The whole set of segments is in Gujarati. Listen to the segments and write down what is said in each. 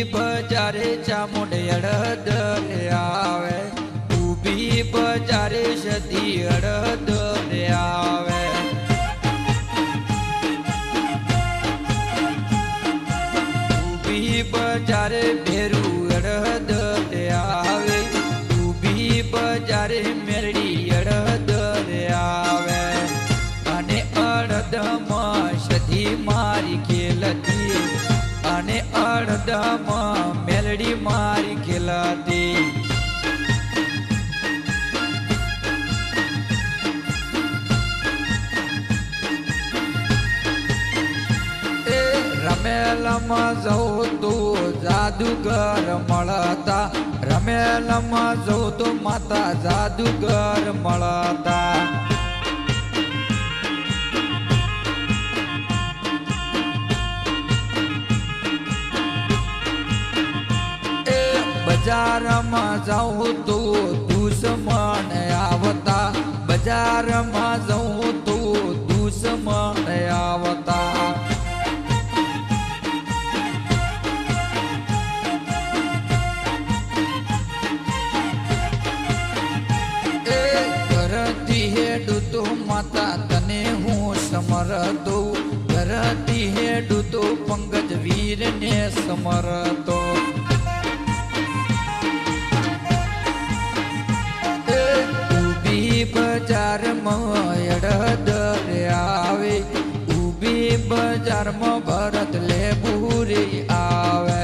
ઊભી બજારે ચામુંડ અડદ આવે ઊભી બજારે સતી અડદ આવે. ઊભી બજારે ભેરું અડદ આવે ઊભી બજારે મેરડી અડદમાં મેલડી મારી ખેલાતી રમેલમાં જવું તો જાદુગર મળતા. રમેલમાં જવું તો માતા જાદુગર મળતા. બજારમાં જાઉં તો દુશ્મન આવતા. બજારમાં જાઉં તો દુશ્મન આવતા. તો માતા તને હું સમરતો. ઘરથી હેડું તો પંકજ વીરને સમરતો. એ અડદ આવે ઊભી બજારમાં ભરત લેબુરી આવે.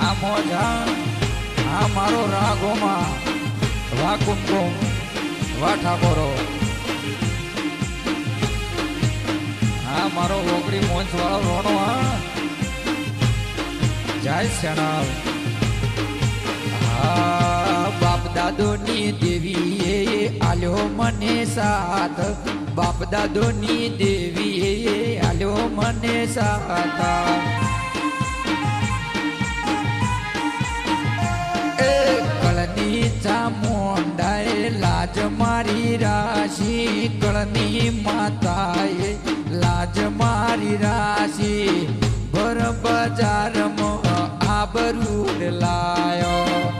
આ મોજા આ મારો રાગોમાં વા કુમકુમ વા ઠાકોરો. આ મારો ઓગળી મોંચ વાળો રોણો, હા. જય શેણાવ હા, બાપ દાદોની દેવીએ આલ્યો મને સાથ. બાપ દાદોની દેવીએ આલ્યો મને સાથ. લાજ મારી રાશી, કળની માતાએ. લાજ મારી રાશી, ભર બજારમાં આબરૂડ લાયો.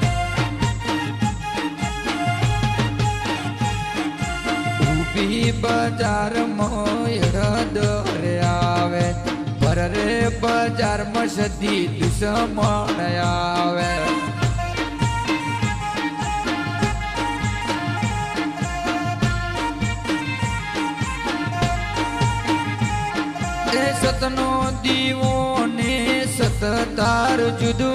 ઊભી બજારમાં અડદ રે આવે. પર રે બજારમાં સદી દુશ્મન આવે. સતનો દીવો ને સતતાર જુદો,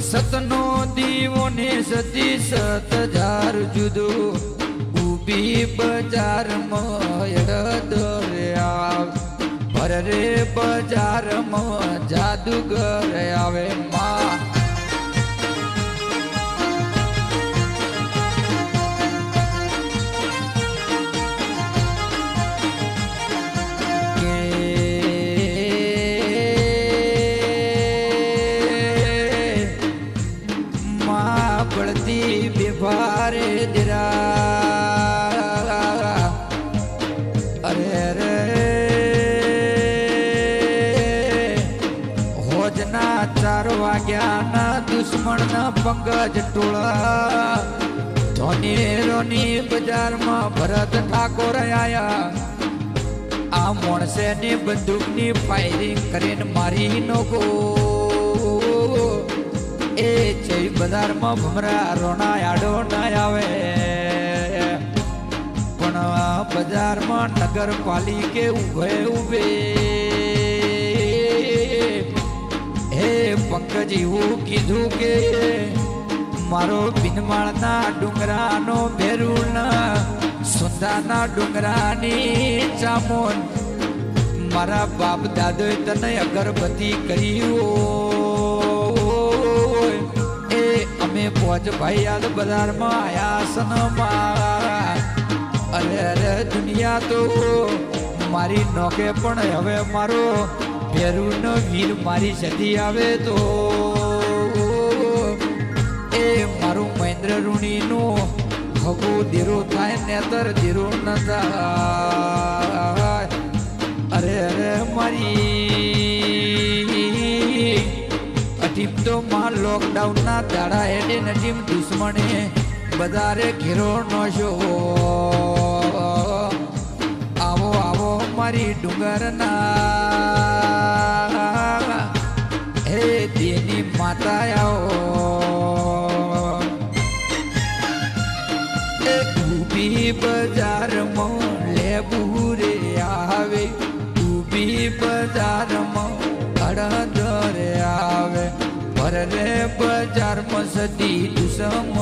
સતનો દીવો ને સતી સત જાર જુદો. ઊભી બજાર અડદ રે આવ ભર રે બજારમાં જાદુગર આવે માં. હોજના ના વાગ્યાના દુશ્મનના પંકજ ટોળા. ધોની રોની બજારમાં ભરત ઠાકોર આયા. આ મોણસે ને બંદૂકની ફાયરિંગ કરીને મારી નોકો એ જય બજારમાં ભમરા રોણા આડો ના આવે. પણ બજારમાં નગરપાલિકે ઉભે ઉભે હે પંકજ, એવું કીધું કે મારો બિનમાળના ડુંગરાનો ભેરુણ, સુંદાના ડુંગરાની ચામોન. મારા બાપ દાદોએ તને અગરબત્તી કરી એ અમે પોચ ભાઈ યાદ બજારમાં આયા સનમાં અરે અરે દુનિયા તો મારી નોકે પણ હવે મારો ભેરુનો વીર મારી સદી આવે તો. એ મારું મહેન્દ્ર ઋણીનું હગુ ધીરો થાય નેતર દેરો ન થાય. અરે અરે, મારી. અટીમ તો માં લોકડાઉન ના દાડા હેડે નટીમ દુશ્મને બધારે ઘેરો નો છો આવો આવો મારી ડુંગરના માતા આવો ઊભી બજારમાં લેબુ રે આવે, ઊભી બજારમાં અડધરે આવે. ભરરે બજારમાં સદી દુશ્મન